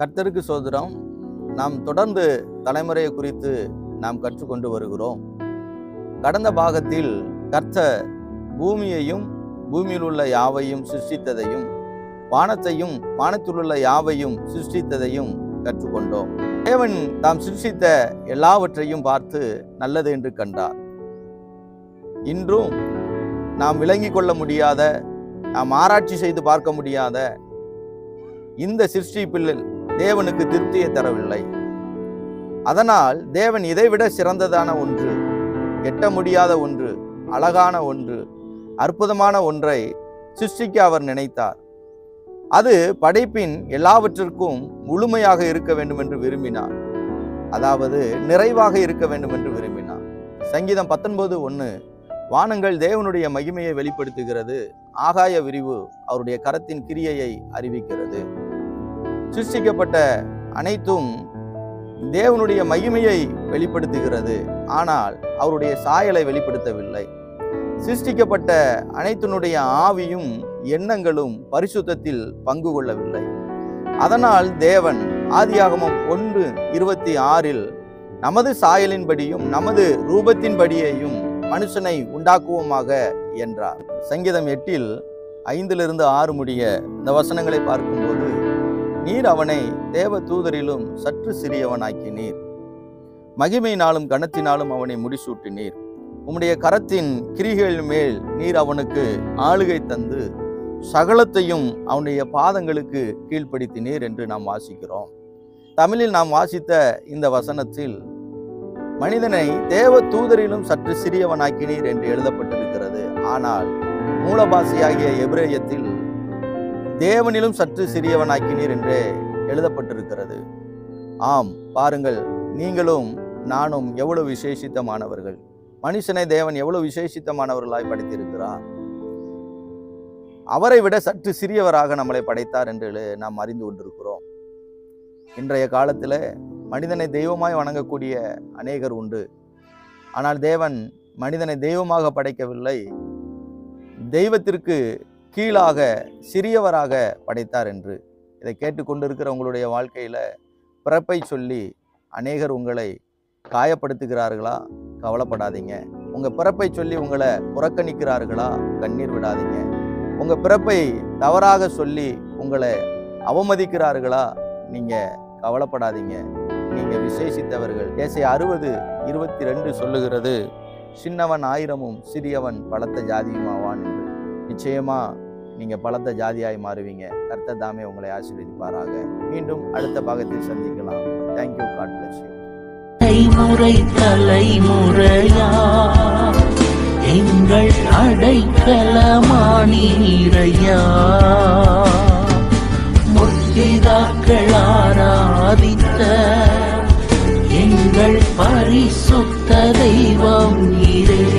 கர்த்தருக்கு சோதரம். நாம் தொடர்ந்து தலைமுறையை குறித்து நாம் கற்றுக்கொண்டு வருகிறோம். கடந்த பாகத்தில் கர்த்தர் பூமியையும் பூமியில் உள்ள யாவையும் சிருஷ்டித்ததையும் வானத்தையும் வானத்தில் உள்ள யாவையும் சிருஷ்டித்ததையும் கற்றுக்கொண்டோம். தேவன் தாம் சிருஷ்டித்த எல்லாவற்றையும் பார்த்து நல்லது என்று கண்டார். இன்றும் நாம் விளங்கிக் கொள்ள முடியாத நாம் ஆராய்ச்சி செய்து பார்க்க முடியாத இந்த சிருஷ்டிப்பில் தேவனுக்கு திருப்தியை தரவில்லை. அதனால் தேவன் இதைவிட சிறந்ததான ஒன்று எட்ட முடியாத ஒன்று அழகான ஒன்று அற்புதமான ஒன்றை சிருஷ்டிக்க அவர் நினைத்தார். அது படைப்பின் எல்லாவற்றிற்கும் முழுமையாக இருக்க வேண்டும் என்று விரும்பினார். அதாவது நிறைவாக இருக்க வேண்டும் என்று விரும்பினார். சங்கீதம் பத்தொன்பது ஒன்று வானங்கள் தேவனுடைய மகிமையை வெளிப்படுத்துகிறது ஆகாய விரிவு அவருடைய கரத்தின் கிரியையை அறிவிக்கிறது. சிருஷ்டிக்கப்பட்ட அனைத்தும் தேவனுடைய மகிமையை வெளிப்படுத்துகிறது. ஆனால் அவருடைய சாயலை வெளிப்படுத்தவில்லை. சிருஷ்டிக்கப்பட்ட அனைத்தினுடைய ஆவியும் எண்ணங்களும் பரிசுத்தத்தில் பங்கு கொள்ளவில்லை. அதனால் தேவன் ஆதியாகமம் ஒன்று இருபத்தி ஆறில் நமது சாயலின்படியும் நமது ரூபத்தின்படியையும் மனுஷனை உண்டாக்குவோமாக என்றார். சங்கீதம் எட்டில் ஐந்திலிருந்து ஆறு முடிய இந்த வசனங்களை பார்க்கும்போது நீர் அவனை தேவ தூதரிலும் சற்று சிறியவனாக்கினீர். மகிமையினாலும் கனத்தினாலும் அவனை முடிசூட்டினீர். உம்முடைய கரத்தின் கிரிகள் மேல் நீர் அவனுக்கு ஆளுகை தந்து சகலத்தையும் அவனுடைய பாதங்களுக்கு கீழ்ப்படுத்தினீர் என்று நாம் வாசிக்கிறோம். தமிழில் நாம் வாசித்த இந்த வசனத்தில் மனிதனை தேவ தூதரிலும் சற்று சிறியவனாக்கினீர் என்று எழுதப்பட்டிருக்கிறது. ஆனால் மூலபாசியாகிய எபிரேயத்தில் தேவனிலும் சற்று சிறியவனாக்கினீர் என்று எழுதப்பட்டிருக்கிறது. ஆம் பாருங்கள் நீங்களும் நானும் எவ்வளவு விசேஷித்தமானவர்கள். மனுஷனை தேவன் எவ்வளவு விசேஷித்தமானவர்களாய் படைத்திருக்கிறார். அவரை விட சற்று சிறியவராக நம்மளை படைத்தார் என்று நாம் அறிந்து கொண்டிருக்கிறோம். இன்றைய காலத்தில் மனிதனை தெய்வமாய் வணங்கக்கூடிய அநேகர் உண்டு. ஆனால் தேவன் மனிதனை தெய்வமாக படைக்கவில்லை. தெய்வத்திற்கு கீழாக சிறியவராக படைத்தார் என்று. இதை கேட்டுக்கொண்டிருக்கிற உங்களுடைய வாழ்க்கையில் பிறப்பை சொல்லி அநேகர் உங்களை காயப்படுத்துகிறார்களா? கவலைப்படாதீங்க. உங்கள் பிறப்பை சொல்லி உங்களை புறக்கணிக்கிறார்களா? கண்ணீர் விடாதீங்க. உங்கள் பிறப்பை தவறாக சொல்லி உங்களை அவமதிக்கிறார்களா? நீங்கள் கவலைப்படாதீங்க. நீங்கள் விசேஷித்தவர்கள். ஏசை அறுபது இருபத்தி ரெண்டு சொல்லுகிறது சின்னவன் ஆயிரமும் சிறியவன் பலத்த ஜாதியுமாவான் என்று. நிச்சயமாக நீங்கள் பலத்த ஜாதியாய் மாறுவீங்க. கர்த்த தாமே உங்களை ஆசீர்வதிப்பாராக. மீண்டும் அடுத்த பாகத்தில் சந்திக்கலாம். தேங்க்யூ காட் பிளஸ் யூ தலைமுறை தலைமுறையா? எங்கள் அடைக்கலமானீரையா முத்திதாக்கள் ஆராதித்த எங்கள் பரிசுத்த தெய்வம் நீரே.